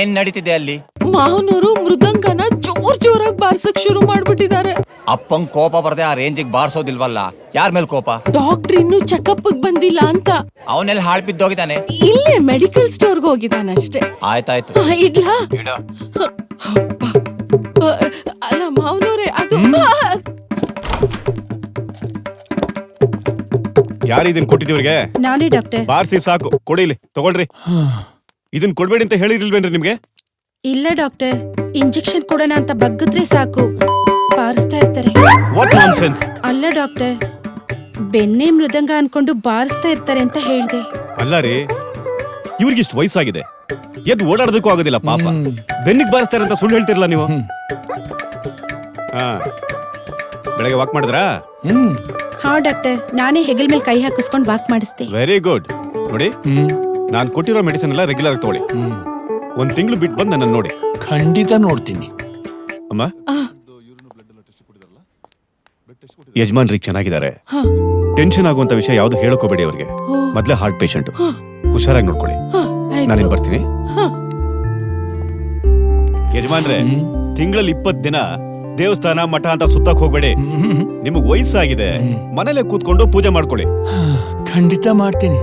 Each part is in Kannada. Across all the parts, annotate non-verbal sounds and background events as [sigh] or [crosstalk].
ಏನ್ ನಡೀತಿದೆ ಅಲ್ಲಿ? ಮಾವನವರು ಮೃದಂಗನ ಜೋರ್ ಜೋರಾಗಿ ಬಾರ್ಸಕ್ ಶುರು ಮಾಡ್ಬಿಟ್ಟಿದ್ದಾರೆ. ಅಪ್ಪಂಗ್ ಕೋಪ ಬರದೆ ಆ ರೇಂಜಿಗೆ ಬಾರ್ಸೋದಿಲ್ವಲ್ಲ? ಯಾರ ಮೇಲೆ ಕೋಪ? ಡಾಕ್ಟರ್ ಇನ್ನು ಚೆಕಪ್ ಬಂದಿಲ್ಲ ಅಂತ. ಅವನೆಲ್ಲ ಹಾಳ್ ಬಿದ್ದೋಗಿದ್ದಾನೆ. ಇಲ್ಲೇ ಮೆಡಿಕಲ್ ಸ್ಟೋರ್ಗೆ ಹೋಗಿದ್ದಾನಷ್ಟೇ ಆಯ್ತಾಯ್ತು. ಆ, ಇಡ್ಲಾ? ಇಡು. ಅಪ್ಪ. ಆ, ಅಲ್ಲ ಮಾವನವ್ರೆ ಅದು ಆ, ಯಾರು ಇದನ್ ಕೊಟ್ಟಿದ್ದೀವ್ರಿಗೆ ನಾನೇ ಡಾಕ್ಟರ್. ಬಾರ್ಸಿ ಸಾಕು. ಕೊಡಿಲಿ ತಗೊಳ್ರಿ. ಇದನ್ ಕೊಡ್ಬೇಡಿ ಅಂತ ಹೇಳಿರ್ಲಿಲ್ವೇನ್ರಿ ನಿಮ್ಗೆ? ಇಲ್ಲ ಡಾಕ್ಟರ್ ಇಂಜೆಕ್ಷನ್ ಕೊಡೋಣ ಅಂತ ಬಗ್ಗಿದ್ರೆ ಸಾಕು. ಬಾರಿಸ್ತಾ ಇರ್ತಾರೆ. ವಾಟ್ ಅಲ್ಲ ಡಾಕ್ಟರ್ ಬೆನ್ನೆ ಮೃದಂಗ ಅನ್ಕೊಂಡು ಬಾರಿಸ್ತಾ ಇರ್ತಾರೆ ಅಂತ ಹೇಳ್ದೆ. ಅಲ್ಲ ರೀ ಇವ್ರಿಗಿಷ್ಟು ವಯಸ್ಸಾಗಿದೆ. ಎದ್ದು ಓಡಾಡೋದಕ್ಕೂ ಆಗೋದಿಲ್ಲ ಪಾಪ. ಬೆನ್ನಿಗೆ ಬಾರಿಸ್ತಾರೆ ಅಂತ ಸುಳ್ಳು ಹೇಳ್ತಿರಲ್ಲ ನೀವು. ಹಾ. ಬೆಳಗ್ಗೆ ವಾಕ್ ಮಾಡಿದ್ರಾ? ಹಾ ಡಾಕ್ಟರ್ ನಾನೇ ಹೆಗಲ್ ಮೇಲೆ ಕೈ ಹಾಕಿಸ್ಕೊಂಡು ವಾಕ್ ಮಾಡಿಸ್ದೆ. ವೆರಿ ಗುಡ್ ನೋಡಿ. ನಾನ್ ಕೊಟ್ಟಿರೋ ಮೆಡಿಸಿನ್ ಎಲ್ಲ ರೆಗ್ಯುಲರ್ ಆಗಿ ತಗೊಳ್ಳಿ. ಒಂದ್ ತಿಂಗಳು ಬಿಟ್ಟು ಬಂದು ನನ್ನ ನೋಡಿ. ಖಂಡಿತ ನೋಡ್ತೀನಿ. ಅಮ್ಮ? ಯಜಮಾನ್ರಿಗೆ ಚೆನ್ನಾಗಿದ್ದಾರೆ. ಹ, ಟೆನ್ಷನ್ ಆಗುವಂತ ವಿಷಯ ಯಾವ್ದು ಹೇಳಕೋಬೇಡಿ ಅವ್ರಿಗೆ. ಮೊದ್ಲೇ ಹಾರ್ಟ್ ಪೇಷಂಟ್ ಹುಷಾರಾಗಿ ನೋಡ್ಕೊಳ್ಳಿ. ನಾನೇನ್. ಬರ್ತೀನಿ. ಹ. ಯಜಮಾನ್ರೆ ತಿಂಗಳಲ್ಲಿ ಇಪ್ಪತ್ ದಿನ ದೇವಸ್ಥಾನ ಮಠ ಅಂತ ಸುತ್ತಕ್ ಹೋಗ್ಬೇಡಿ. ನಿಮಗ್ ವಯಸ್ಸಾಗಿದೆ. ಮನೇಲೆ ಕೂತ್ಕೊಂಡು ಪೂಜೆ ಮಾಡ್ಕೊಳ್ಳಿ. ಖಂಡಿತ ಮಾಡ್ತೀನಿ.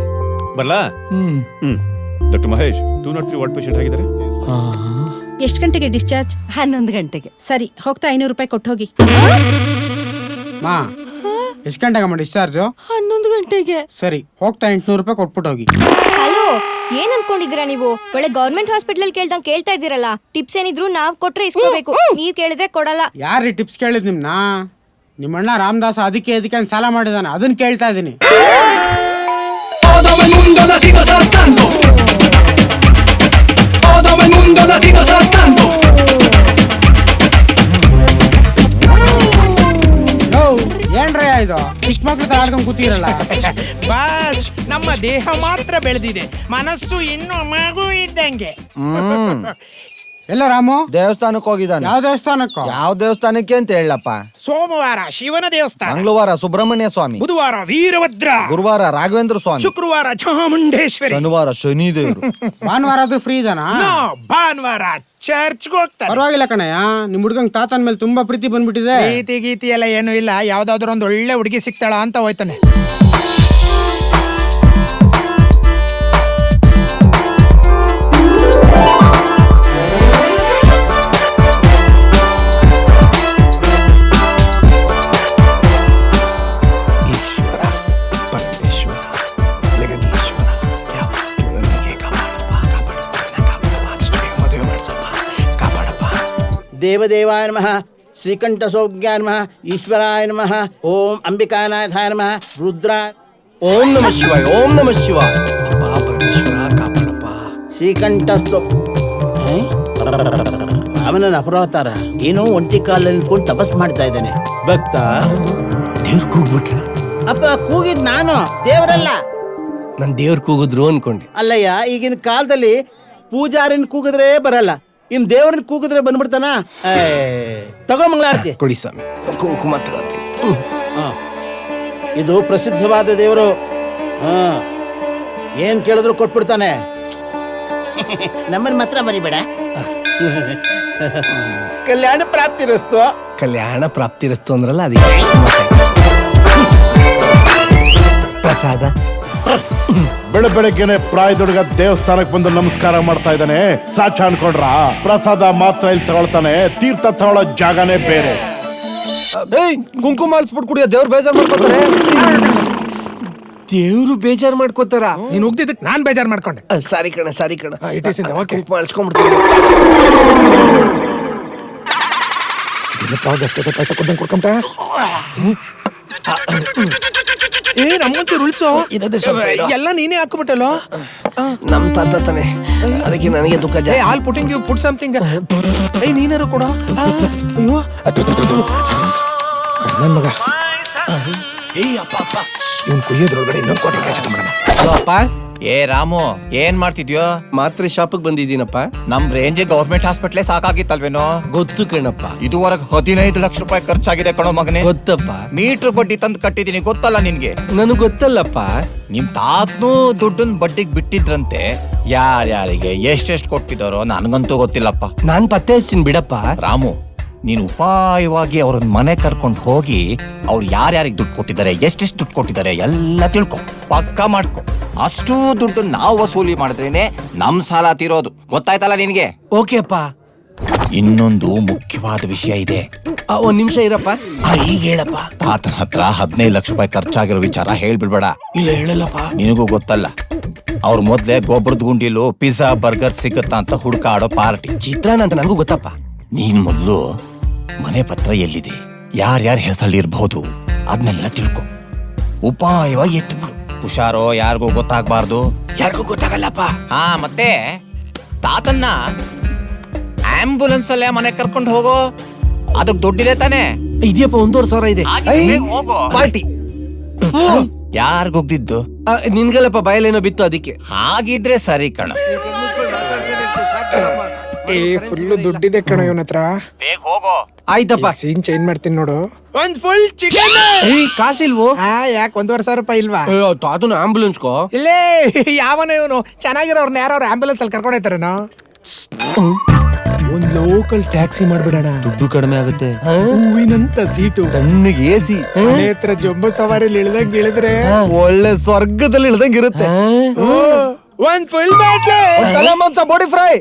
ಬರ್ಲಾ? ಹ್ಮ್. ಹ್ಮ್. Doctor Mahesh two naught three ward patient ಆಗಿದ್ದಾರೆ ಆ, ಎಷ್ಟು ಗಂಟೆಗೆ ಡಿಸ್ಚಾರ್ಜ್ ಹನ್ನೊಂದು ಗಂಟೆಗೆ. ಸರಿ ಹೋಗ್ತಾ ಐನೂರು ರೂಪಾಯಿ ಕೊಟ್ಟು ಹೋಗಿ. ಮಾ ಎಷ್ಟು ಗಂಟೆಗಮ್ಮ ಡಿಸ್ಚಾರ್ಜು ಹನ್ನೊಂದು ಗಂಟೆಗೆ. ಸರಿ ಹೋಗ್ತಾ ಎಂಟ್ನೂರು ರೂಪಾಯಿ ಕೊಟ್ಬಿಟ್ಟು ಹೋಗಿ. ಹಲೋ ಏನ್ ಅನ್ಕೊಂಡಿದ್ದೀರಾ ನೀವು? ಒಳ್ಳೆ ಗೌರ್ಮೆಂಟ್ ಹಾಸ್ಪಿಟಲ್ ಕೇಳ್ದಂಗ್ ಕೇಳ್ತಾ ಇದ್ದೀರಲ್ಲ. ಟಿಪ್ಸ್ ಏನಿದ್ರು ನಾವ್ ಕೊಟ್ರೆ ಇಸ್ಕೋಬೇಕು. ನೀವ್ ಕೇಳಿದ್ರೆ ಕೊಡಲ್ಲ. ಯಾರೀ ಟಿಪ್ಸ್ ಕೇಳಿದ್ ನಿಮ್ನ? ನಿಮ್ಮಣ್ಣ ರಾಮದಾಸ್ ಅದಕ್ಕೆ ಅದಕ್ಕೆ ಅಂತ ಸಾಲ ಮಾಡಿದಾನೆ. ಅದನ್ನ ಕೇಳ್ತಾ ಇದ್ದೀನಿ Todo el mundo latino saltando. Todo el mundo latino saltando. ಯೋ ಏನ್ರಯ್ಯ ಇದು? ಇಷ್ಟ ಮಕ್ಳು ಆಡ್ಕೊಂಡ್ ಕೂತಿರಲ್ಲ. [laughs] ಬಾಸ್ ನಮ್ಮ ದೇಹ ಮಾತ್ರ ಬೆಳೆದಿದೆ. ಮನಸ್ಸು ಇನ್ನು ಮಗು ಇದ್ದಂಗೆ. [laughs] ಎಲ್ಲ ರಾಮು? ದೇವಸ್ಥಾನಕ್ಕೆ ಹೋಗಿದ್ದಾನೆ. ಯಾವ ದೇವಸ್ಥಾನಕ್ಕೆ? ಯಾವ ದೇವಸ್ಥಾನಕ್ಕೆ ಅಂತ ಹೇಳಪ್ಪ. ಸೋಮವಾರ ಶಿವನ ದೇವಸ್ಥಾನ. ಮಂಗಳವಾರ ಸುಬ್ರಹ್ಮಣ್ಯ ಸ್ವಾಮಿ. ಬುಧವಾರ ವೀರಭದ್ರ. ಗುರುವಾರ ರಾಘವೇಂದ್ರ ಸ್ವಾಮಿ. ಶುಕ್ರವಾರ ಚಾಮುಂಡೇಶ್ವರಿ. ಶನಿವಾರ ಶನಿದೇವರು. [laughs] ಭಾನುವಾರ ಆದ್ರೂ ಫ್ರೀ ಇದಾನಾ? ಭಾನುವಾರ ಚರ್ಚ್ಗೆ ಹೋಗ್ತಾರೆ. ಪರವಾಗಿಲ್ಲ ಕಣಯ್ಯ ನಿಮ್ ಹುಡ್ಗಂಗ್ ತಾತನ ಮೇಲೆ ತುಂಬಾ ಪ್ರೀತಿ ಬಂದ್ಬಿಟ್ಟಿದೆ. ಪ್ರೀತಿ ಗೀತಿ ಎಲ್ಲ ಏನು ಇಲ್ಲ. ಯಾವ್ದಾದ್ರು ಒಂದು ಒಳ್ಳೆ ಹುಡುಗಿ ಸಿಗ್ತಾಳ ಅಂತ ಹೋಯ್ತಾನೆ. ದೇವದೇವಾಯ ನಮಃ ಶ್ರೀಕಂಠಸೌಜ್ಞಾ ನಮಃ ಈಶ್ವರಾಯ ನಮಃ ಓಂ ಅಂಬಿಕಾನಾಥಾಯ ನಮಃ ರುದ್ರ. ಓಂ ನಮ ಶಿವಾಯ ಓಂ ನಮ ಶಿವಾಯ. ಶ್ರೀಕಂಠಸ್ತು ಕಾಪಾಡಪ್ಪ. ಅವನ ಅಪರಾವತಾರ ಏನೋ ಒಂಟಿ ಕಾಲಲ್ಲಿ ನಿಂತ್ಕೊಂಡು ತಪಸ್ ಮಾಡ್ತಾ ಇದ್ದಾನೆ. ಭಕ್ತ? ದೇವ್ರ ಕೂಗ್ಬಿಟ್ರ ಅಪ್ಪ ಕೂಗಿದ್ ನಾನು ದೇವರಲ್ಲ. ನಾನು ದೇವ್ರ ಕೂಗಿದ್ರು ಅನ್ಕೊಂಡೆ. ಅಲ್ಲಯ್ಯ ಈಗಿನ ಕಾಲದಲ್ಲಿ ಪೂಜಾರಿನ ಕೂಗಿದ್ರೆ ಬರಲ್ಲ. ಇನ್ ದೇವರನ್ನ ಕೂಗಿದ್ರೆ ಬಂದ್ಬಿಡ್ತಾನ? ಏ, ತಗೋ ಮಂಗಳಾರತಿ. ಕೊಡಿ ಸ್ವಾಮಿ. ಕುಂಕುಮ ತಗೋತೀನಿ. ಹಾ. ಇದು ಪ್ರಸಿದ್ಧವಾದ ದೇವರು. ಹಾ. ಏನ್ ಕೇಳಿದ್ರು ಕೊಟ್ಬಿಡ್ತಾನೆ. ನಮ್ಮನ್ನ ಮಾತ್ರ ಮರಿಬೇಡ. ಕಲ್ಯಾಣ ಪ್ರಾಪ್ತಿ ರಸ್ತು ಕಲ್ಯಾಣ ಪ್ರಾಪ್ತಿರಸ್ತು ಅಂದ್ರಲ್ಲ ಅದಕ್ಕೆ. ಪ್ರಸಾದ. ಬೆಳ ಬೆಳಗ್ಗೆನೆ ಪ್ರಾಯದೊಳಗ ದೇವಸ್ಥಾನಕ್ಕೆ ಬಂದು ನಮಸ್ಕಾರ ಮಾಡ್ತಾ ಇದ್ದಾನೆ. ಸಾಚ ಅನ್ಕೊಂಡ್ರ ಪ್ರಸಾದ ಮಾತ್ರ ಇಲ್ಲಿ ತಗೊಳ್ತಾನೆ ತೀರ್ಥ ತಗೊಳ್ಳೋ ಜಾಗನೇ ಬೇರೆ. ಏಯ್ ಕುಂಕುಮ ಅಲ್ಸ್ಬಿಟ್ಟು ಕುಡಿಯೋ ದೇವ್ರ ಬೇಜಾರ್ ಮಾಡ್ಕೊತಾರೆ. ದೇವ್ರು ಬೇಜಾರ್ ಮಾಡ್ಕೋತಾರ? ನೀನ್ ಹೋಗ್ದಿದ್ದಕ್ಕೆ ನಾನ್ ಬೇಜಾರ್ ಮಾಡ್ಕೊಂಡೆ. ಸಾರಿ ಕಣ ಸಾರಿ ಕಣ. It is. ಕುಂಕುಮ ಅಳ್ಸ್ಕೊಂಡ್ಬಿಡ್ತೀನಿ ಪೈಸಾ ಕೊಡ್ದಂಗೆ ಕೊಡ್ಕೊಂಬ ಏ ನಮ್ಮಂಚೂರು ರೂಲ್ಸು ಇರೋದೇ ಸ್ವಲ್ಪ ಇರೋ. ಎಲ್ಲ ನೀನೇ ಹಾಕ್ಬಿಟ್ಟಲ್ಲೋ? ನಮ್ ತಾತ ತಾನೆ. ಅದಕ್ಕೆ ನನಗೆ ದುಃಖ ಏ ಜಾಸ್ತಿ all putting you put something ಏ ನೀನಾರು ಕೊಡ? ಅಯ್ಯೋ. ನನ್ನ ಮಗ. ಇವ್ನ್ ಕುಯ್ಯೋದ್ರೊಳಗಡೆ ಇನ್ನೊಂದು ಕ್ವಾರ್ಟರ್ ಕೆಲಸ ಮಾಡೋಣ ಅಪ್ಪ. ಏ ರಾಮು ಏನ್ ಮಾಡ್ತಿದ್ಯೋ? ಮಾತ್ರೆ ಶಾಪಿಗೆ ಬಂದಿದ್ದೀನಪ್ಪ. ನಮ್ ರೇಂಜ್ ಗೌರ್ಮೆಂಟ್ ಹಾಸ್ಪಿಟ್ಲೇ ಸಾಕಾಗಿತ್ತಲ್ವೇನೋ? ಗೊತ್ತು ಕಣಪ್ಪ. ಇದುವರೆಗೆ ಹದಿನೈದು ಲಕ್ಷ ರೂಪಾಯಿ ಖರ್ಚಾಗಿದೆ ಕಣೋ ಮಗನೇ. ಗೊತ್ತಪ್ಪ. ಮೀಟರ್ ಬಡ್ಡಿ ತಂದು ಕಟ್ಟಿದೀನಿ ಗೊತ್ತಲ್ಲ ನಿನ್ಗೆ? ನನಗೆ ಗೊತ್ತಲ್ಲಪ್ಪ. ನಿಮ್ ತಾತನು ದುಡ್ಡನ್ ಬಡ್ಡಿಗೆ ಬಿಟ್ಟಿದ್ರಂತೆ ಯಾರ್ಯಾರಿಗೆ ಎಷ್ಟೆಷ್ಟು ಕೊಟ್ಟಿದ್ದಾರೋ ನನ್ಗಂತೂ ಗೊತ್ತಿಲ್ಲಪ್ಪ. ನಾನ್ ಪತ್ತೆ ಹಚ್ತೀನಿ ಬಿಡಪ್ಪ. ರಾಮು ನೀನು ಉಪಾಯವಾಗಿ ಅವ್ರನ್ನ ಮನೆ ಕರ್ಕೊಂಡು ಹೋಗಿ ಅವ್ರು ಯಾರ್ಯಾರಿಗೆ ದುಡ್ಡು ಕೊಟ್ಟಿದ್ದಾರೆ ಎಷ್ಟೆಷ್ಟು ದುಡ್ಡು ಕೊಟ್ಟಿದ್ದಾರೆ ಎಲ್ಲ ತಿಳ್ಕೊ ಪಕ್ಕ ಮಾಡ್ಕೊ. ಅಷ್ಟು ದುಡ್ಡು ನಾವು ವಸೂಲಿ ಮಾಡಿದ್ರೇನೆ ನಮ್ ಸಾಲ ತೀರೋದು. ಗೊತ್ತಾಯ್ತಲ್ಲ ನಿನಗೆ? ಓಕೆಪ್ಪ ಇನ್ನೊಂದು ಮುಖ್ಯವಾದ ವಿಷಯ ಇದೆ. ಆ, ಒಂದ್ ನಿಮಿಷ ಇರಪ್ಪ. ಆ, ಈಗ ಹೇಳಪ್ಪ. ತಾತನ ಹತ್ರ ಹದಿನೈದು ಲಕ್ಷ ರೂಪಾಯಿ ಖರ್ಚಾಗಿರೋ ವಿಚಾರ ಹೇಳ್ಬಿಡ್ಬೇಡ. ಇಲ್ಲ ಹೇಳಲ್ಲಪ್ಪ. ನಿನಗೂ ಗೊತ್ತಲ್ಲ ಅವ್ರ ಮೊದ್ಲೇ ಗೊಬ್ಬರದ ಗುಂಡಿಲು ಪಿಜ್ಜಾ ಬರ್ಗರ್ ಸಿಗುತ್ತಾ ಅಂತ ಹುಡುಕಾಡೋ ಪಾರ್ಟಿ. ಚಿತ್ರಾನ್ನ ಅಂತ ನನಗೂ ಗೊತ್ತಪ್ಪ. ನೀನ್ ಮೊದಲು ಮನೆ ಪತ್ರ ಎಲ್ಲಿದೆ? ಯಾರ್ಯಾರ ಹೆಸರಲ್ಲಿರ್ಬಹುದು? ಅದನ್ನೆಲ್ಲ ತಿಳ್ಕೊ. ಉಪಾಯವಾಗಿ ಎತ್ಬಿಡು ಹುಷಾರೋ ಯಾರಿಗೂ ಗೊತ್ತಾಗ್ಬಾರ್ದು. ಯಾರಿಗೂ ಗೊತ್ತಾಗಲ್ಲಪ್ಪ. ಹಾ ಮತ್ತೆ ತಾತನ್ನ ಆಂಬುಲೆನ್ಸ್ ಅಲ್ಲೇ ಮನೆ ಕರ್ಕೊಂಡು ಹೋಗೋ? ಅದಕ್ಕೆ ದುಡ್ಡಿದೆ ತಾನೆ? ಇದೆಯಪ್ಪ ಒಂದೂವರೆ ಸಾವಿರ ಇದೆ. ಹೋಗೋ. ಪಾರ್ಟಿ. ಯಾರಿಗೋಗ್ದಿದ್ದು ನಿನ್ಗಲ್ಲಪ್ಪ ಬಯಲೇನೋ ಬಿತ್ತು ಅದಕ್ಕೆ. ಹಾಗಿದ್ರೆ ಸರಿ ಕಣ. ಏ ಫುಲ್ ದುಡ್ಡಿದೆ ಕಣ ಇವನ ಹತ್ರ. ಬೇಗ ಹೋಗೋ. ಆಯ್ತಪ್ಪ. ಸೀನ್ ಚೇಂಜ್ ಮಾಡ್ತೀನಿ ನೋಡು. ಒಂದ್ ಫುಲ್ ಚಿಕನ್ ಏಯ್ ಕಾಸಿಲ್ವೋ? ಆ ಯಾಕೆ ಒಂದೂವರೆ ಸಾವಿರ ರೂಪಾಯಿ ಇಲ್ವಾ? ತಾತುನು ಆಂಬುಲೆನ್ಸ್ ಕೋ? ಇಲ್ಲೇ ಯಾವನ ಇವನು. ಚೆನ್ನಾಗಿರೋರ್ನ ಯಾರೋ ಆಂಬುಲೆನ್ಸ್ ಅಲ್ಲಿ ಕರ್ಕೊಂಡು ಹೋಯ್ತಾರೇನೋ? ಒಂದ್ ಲೋಕಲ್ ಟ್ಯಾಕ್ಸಿ ಮಾಡ್ಬಿಡೋಣ. ದುಡ್ಡು ಕಡಿಮೆ ಆಗುತ್ತೆ. ಹೂವಿನಂತ ಸೀಟು. ತಣ್ಣಗೆ ಎಸಿ. ಮನೆ ಹತ್ರ ಜೊಂಬು ಸವಾರಿಲಿ ಇಳ್ದಂಗ್ ಇಳಿದ್ರೆ ಒಳ್ಳೆ ಸ್ವರ್ಗದಲ್ಲಿ ಇಳ್ದಂಗ್ ಇರುತ್ತೆ. ಒಂದ್ ಫುಲ್ ಬ್ಯಾಟ್ಲೆ ಮಾಂಸ ಬಾಡಿ ಫ್ರೈ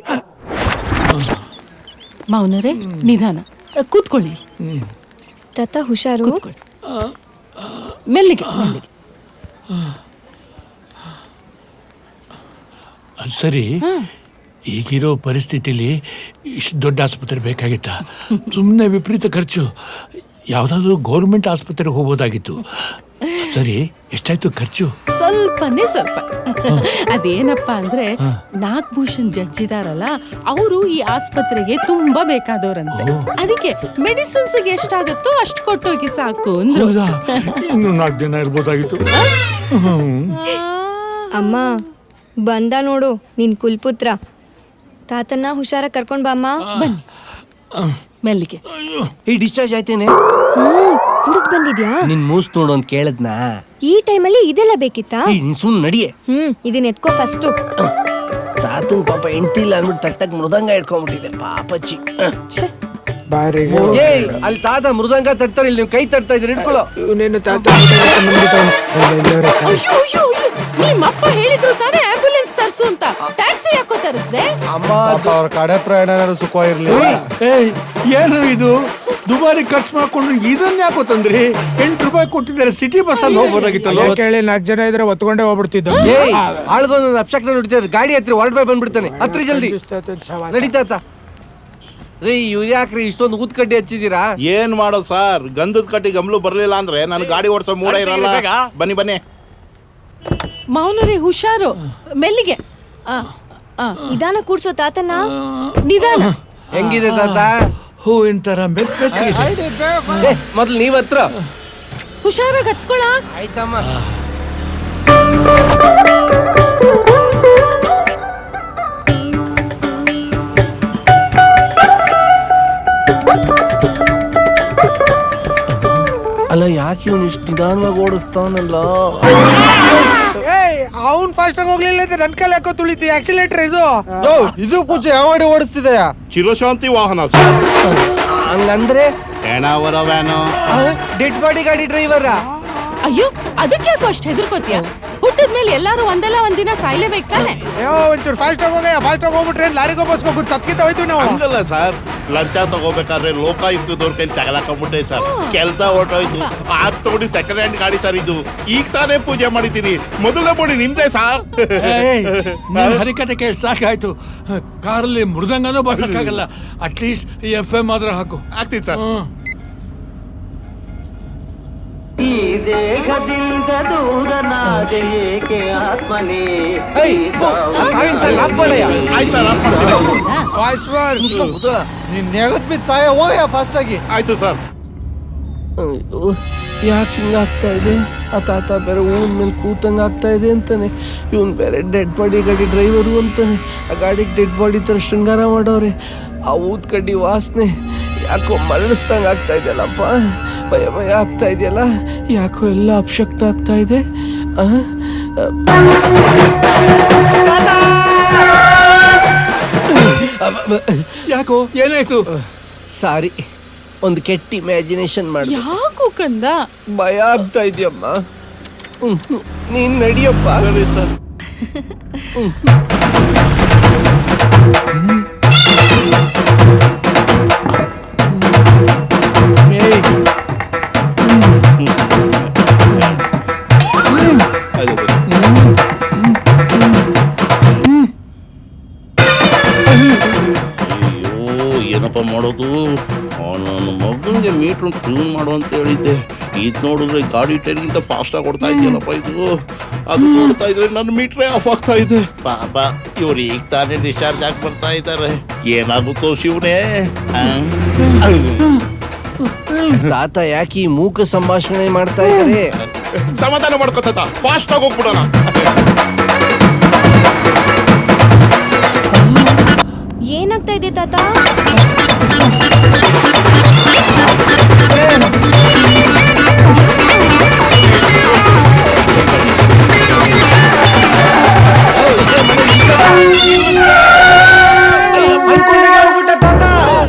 ಮೌನರೇ ನಿಧಾನ. ಕೂತ್ಕೊಳ್ಳಿ. ತತ್ತ ಹುಷಾರು? ಮೆಲ್ಲಿಗೆ ಮೆಲ್ಲಿಗೆ. ಸರಿ. ಈಗಿರೋ ಪರಿಸ್ಥಿತಿಲಿ ಇಷ್ಟು ದೊಡ್ಡ ಆಸ್ಪತ್ರೆ ಬೇಕಾಗಿತ್ತ? ಸುಮ್ಮನೆ ವಿಪರೀತ ಖರ್ಚು. ಯಾವುದಾದ್ರೂ ಗೌರ್ಮೆಂಟ್ ಆಸ್ಪತ್ರೆಗೆ ಹೋಗ್ಬೋದಾಗಿತ್ತು. ಸರಿ ಎಷ್ಟಾಯ್ತು ಖರ್ಚು? ಸ್ವಲ್ಪನೇ ಸ್ವಲ್ಪ. ಅದೇನಪ್ಪ ಅಂದ್ರೆ ನಾಗಭೂಷಣ್ ಜಡ್ಜ್ ಇದಾರಲ್ಲ ಅವರು ಈ ಆಸ್ಪತ್ರೆಗೆ ತುಂಬಾ ಬೇಕಾದವ್ರಂತೆ. ಅದಕ್ಕೆ ಮೆಡಿಸಿನ್ಸ್ ಎಷ್ಟಾಗುತ್ತೋ ಅಷ್ಟು ಕೊಟ್ಟೋಗಿ ಸಾಕು ಅಂದ್ರು. ಇನ್ನು ನಾಲ್ಕು ದಿನ ಇರ್ಬೋದಾಗಿತ್ತು. ಅಮ್ಮ ಬಂದ ನೋಡು ನಿನ್ ಕುಲ್ಪುತ್ರ. ತಾತನ್ನ ಹುಷಾರ ಕರ್ಕೊಂಡ್ ಬಾಮ್ಮ ಬನ್ನಿ. ಮೆಲ್ಲಿಗೆ. ಈ ಡಿಸ್ಚಾರ್ಜ್ ಆಯ್ತೇನೆ? ಕುಡಿದ್ ಬಂದಿದ್ಯಾ? ನಿನ್ ಮೂಸ್ ನೋಡು ಅಂತ ಕೇಳದ್ನಾ? ಈ ಟೈಮಲ್ಲಿ ಇದೆಲ್ಲ ಬೇಕಿತ್ತಾ? ಸುಮ್ ನಡಿಯೆ. ಹ್ಮ್ ಇದನ್ನ ಎತ್ಕೋ ಫಸ್ಟು. ತಾತನ್ ಪಾಪ ಎಂಟಿ ಇಲ್ಲ ಅಂದ್ಬಿಟ್ಟು ತಟ್ಟಕ್ ಮೃದಂಗ ಇಟ್ಕೊಂಡ್ಬಿಟ್ಟಿದೆ ಪಾಪಚ್ಚಿ. ಛೆ. ಬಾರಿಗೆ. ಏಯ್ ಅಲ್ಲಿ ತಾತ ಮೃದಂಗ ತಟ್ತಾರೆ ಇಲ್ಲಿ ನೀವು ಕೈ ತಟ್ತಾ ಇದ್ರಿ ಇಟ್ಕೊಳ್ಳೋ ಇವನೇನು ತಾತ ಬಂದ್ಬಿಟ್ಟವ್ನು. ಅಯ್ಯೋ ಅಯ್ಯೋ ಅಯ್ಯೋ ನಿಮ್ಮಪ್ಪ ಹೇಳಿದ್ರು ತಾನೇ ಆಂಬ್ಯುಲೆನ್ಸ್ ತರಿಸು ಅಂತ. ಟ್ಯಾಕ್ಸಿ ಯಾಕೋ ತರಿಸ್ದೆ? ಅಮ್ಮ ಅವ್ರ ಕಡೆ ಪ್ರಯಾಣ ಸುಖ ಏಯ್ ಏನು ಇದು? ದುಬಾರಿ ಖರ್ಚು ಮಾಡ್ಕೊಂಡು ಇದನ್ನ ಯಾಕೋ ತಂದ್ರಿ? ಎಂಟು ರೂಪಾಯಿ ಕೊಟ್ಟಿದ್ದಾರೆ ಸಿಟಿ ಬಸ್ ಅಲ್ಲಿ ಹೋಗ್ಬೋದಾಗಿತ್ತಲ್ಲ? ಯಾಕೆ ಹೇಳಿ ನಾಲ್ಕು ಜನ ಇದ್ರೆ ಒತ್ಕೊಂಡೇ ಹೋಗ್ಬಿಡ್ತಿದ್ದ. ಏಯ್! ಆಳ್ಗೊಂದು ಅಪ್ಶಕ್ನ ನೋಡ್ತಿದ್ರೆ ಗಾಡಿ ಹತ್ರ ಹೊರಡ್ ಬಾಯ್ ಬಂದ್ಬಿಡ್ತಾನೆ. ಹತ್ರ ಜಲ್ದಿ. ನಡೀತಾತ ರೀ ಇವ್ರು ಯಾಕ್ರಿ ಇಷ್ಟೊಂದು ಊದ್ಕಡ್ಡಿ ಹಚ್ಚಿದೀರಾ ಏನ್ ಮಾಡೋದು ಸರ್? ಗಂಧದ ಕಟ್ಟಿ ಗಮಲು ಬರ್ಲಿಲ್ಲ ಅಂದ್ರೆ ನನ್ ಗಾಡಿ ಓಡಿಸೋ ಮೂಡ ಇರಲ್ಲ. ಬನ್ನಿ ಬನ್ನಿ. ಮೌನರೇ ಹುಷಾರು. ಮೆಲ್ಲಿಗೆ. ನಿಧಾನ ಕೂಡ್ಸೋ ತಾತನ. ನಿಧಾನ. ಹೆಂಗಿದೆ ತಾತ? ಹೂವಿನ ತರ ಮೆತ್ತಗೆ ಏ, ಮೊದ್ಲು ನೀವ್ ಹತ್ರ ಹುಷಾರಾಗಿ ಹತ್ಕೊಳ? ಆಯ್ತಮ್ಮ. ಅಲ್ಲ ಯಾಕೆ ಇವನು ಇಷ್ಟು ನಿಧಾನವಾಗಿ ಓಡಿಸ್ತಾವನಲ್ಲ ಏಯ್ ಅವ್ನ್ ಫಾಸ್ಟ್ ಆಗಿ ಹೋಗ್ಲಿಲ್ಲ ಅಂದ್ರೆ ನನ್ ಕೈಲಿ ಯಾಕೋ ತುಳಿತಿ? ಆಕ್ಸಿಲೇಟರ್ ಇದು? ಇದು ಪೂಜೆ ಯಾವ ಗಾಡಿ ಓಡಿಸ್ತಿದೆಯ? ಚಿರಶಾಂತಿ ವಾಹನ ಸರ್ ಹಂಗಂದ್ರೆ? ಹೆಣವರ ವ್ಯಾನು. ಡೆಡ್ ಬಾಡಿ ಗಾಡಿ ಡ್ರೈವರ್ ಅಯ್ಯೋ ಅದಕ್ಕೆ ಯಾಕೋ ಅಷ್ಟು ಹೆದರ್ಕೋತಿಯ? ಹುಟ್ಟಿದ ಮೇಲೆ ಎಲ್ಲಾರು ಒಂದಲ್ಲ ಒಂದಿನ ಸಾಯ್ಲೇಬೇಕು? ತಾನೆ ಅಯ್ಯೋ ಒಂಚೂರು ಫಾಸ್ಟ್ ಆಗಿ ಹೋಗ ಫಾಸ್ಟ್ ಹೋಗ್ಬಿಟ್ರೆ ಲಾರಿಗೆ ಬಸ್ಕೋ ಗುದ್ ಸತ್ಕಿತ ಹೋಯ್ತು ನಾವು. ಹಂಗಲ್ಲ ಸರ್ ಲಂಚ ತಗೋಬೇಕಾದ್ರೆ ಲೋಕಾಯುಕ್ತದವ್ರ ಕೈಲಿ ತಗಲಾಕೊಂಡ್ಬಿಟ್ಟೆ ಸರ್. ಕೆಲಸ ಹೊರಟೋಯ್ತು. ಆ ತಗೊಂಡು ಸೆಕೆಂಡ್ ಹ್ಯಾಂಡ್ ಗಾಡಿ ಸರ್ ಇದು. ಈಗ ತಾನೇ ಪೂಜೆ ಮಾಡಿದ್ದೀನಿ. ಮೊದಲನೇ ಬೋಡಿ ನಿಮ್ದೇ ಸರ್. ನೀನ್ ಹರಿಕತೆ ಕೇಳಿ ಸಾಕಾಯ್ತು. ಕಾರಲ್ಲಿ ಮೃದಂಗನೂ ಬರ್ಸಕ್ಕಾಗಲ್ಲ ಅಟ್ಲೀಸ್ಟ್ ಎಫ್ ಎಂ ಆದ್ರೆ ಹಾಕು. ಆಗ್ತೀನಿ ಸರ್. ಹ್ಮ್. ಸಾವಿನ ಸಾಲ ಆಫ್ ಮಾಡಯ್ಯ ಆಯ್ತು ಸರ್ ಆಫ್ ಮಾಡ್ತೀನಿ ನಿನ್ ನೆಗದ್ ಬಿದ್ದು ಸಾಯ ಹೋಗಯ್ಯ ಫಾಸ್ಟ್ ಆಗಿ. ಆಯ್ತು ಸರ್. ಅಯ್ಯೋ. ಯಾಕೆ ಹಿಂಗಾಗ್ತಾ ಇದೆ? ಆ ತಾತ ಬೇರೆ ಹೂವಿನ ಮೇಲೆ ಕೂತಂಗೆ ಆಗ್ತಾ ಇದೆ ಅಂತಾನೆ. ಇವನ್ ಬೇರೆ ಡೆಡ್ ಬಾಡಿ ಗಾಡಿ ಡ್ರೈವರು ಅಂತಾನೆ. ಆ ಗಾಡಿಗೆ ಡೆಡ್ ಬಾಡಿ ಥರ ಶೃಂಗಾರ ಮಾಡೋರೆ. ಆ ಊದ್ ಕಡ್ಡಿ ವಾಸನೆ ಯಾಕೋ ಮರಳಿಸ್ದಂಗೆ ಆಗ್ತಾ ಇದೆಯಲ್ಲಪ್ಪ ಭಯ ಭಯ ಆಗ್ತಾ ಇದೆಯಲ್ಲ? ಯಾಕೋ ಎಲ್ಲ ಅಪಶಕ್ತ ಆಗ್ತಾ ಇದೆ? ಯಾಕೋ ಏನಾಯ್ತು? ಸಾರಿ ಒಂದು ಕೆಟ್ಟ ಇಮ್ಯಾಜಿನೇಷನ್ ಮಾಡಿ ಯಾಕೋ ಕಂದ? ಭಯ ಆಗ್ತಾ ಇದೆಯಮ್ಮ. ನೀನ್ ನಡಿಯಪ್ಪ. ಸರಿ ಸರ್. ಮಗನಿಗೆ ಮೀಟ್ರ್ ಟ್ಯೂನ್ ಮಾಡು ಅಂತ ಹೇಳಿದ್ದೆ. ಇದು ನೋಡಿದ್ರೆ ಗಾಡಿ ಟೈರ್ಗಿಂತ ಫಾಸ್ಟಾಗಿ ಕೊಡ್ತಾ ಇದೆಯಲ್ಲಪ್ಪ ಇದು. ಅದು ನೋಡ್ತಾ ಇದ್ರೆ ನನ್ನ ಮೀಟ್ರೇ ಆಫ್ ಆಗ್ತಾ ಇದೆ. ಪಾಪ ಇವ್ರು ಈಗ ತಾನೇ ಡಿಸ್ಚಾರ್ಜ್ ಆಗಿ ಬರ್ತಾ ಇದ್ದಾರೆ. ಏನಾಗುತ್ತೋ ಶಿವನೇ? ಆ? ತಾತ ಯಾಕೆ ಈ ಮೂಕ ಸಂಭಾಷಣೆ ಮಾಡ್ತಾ ಇದ್ದಾರೆ? ಸಮಾಧಾನ ಮಾಡ್ಕೊತ ಫಾಸ್ಟ್ ಆಗಿ ಹೋಗ್ಬಿಡೋಣ. ಏನಾಗ್ತಾ ಇದೆ ತಾತ?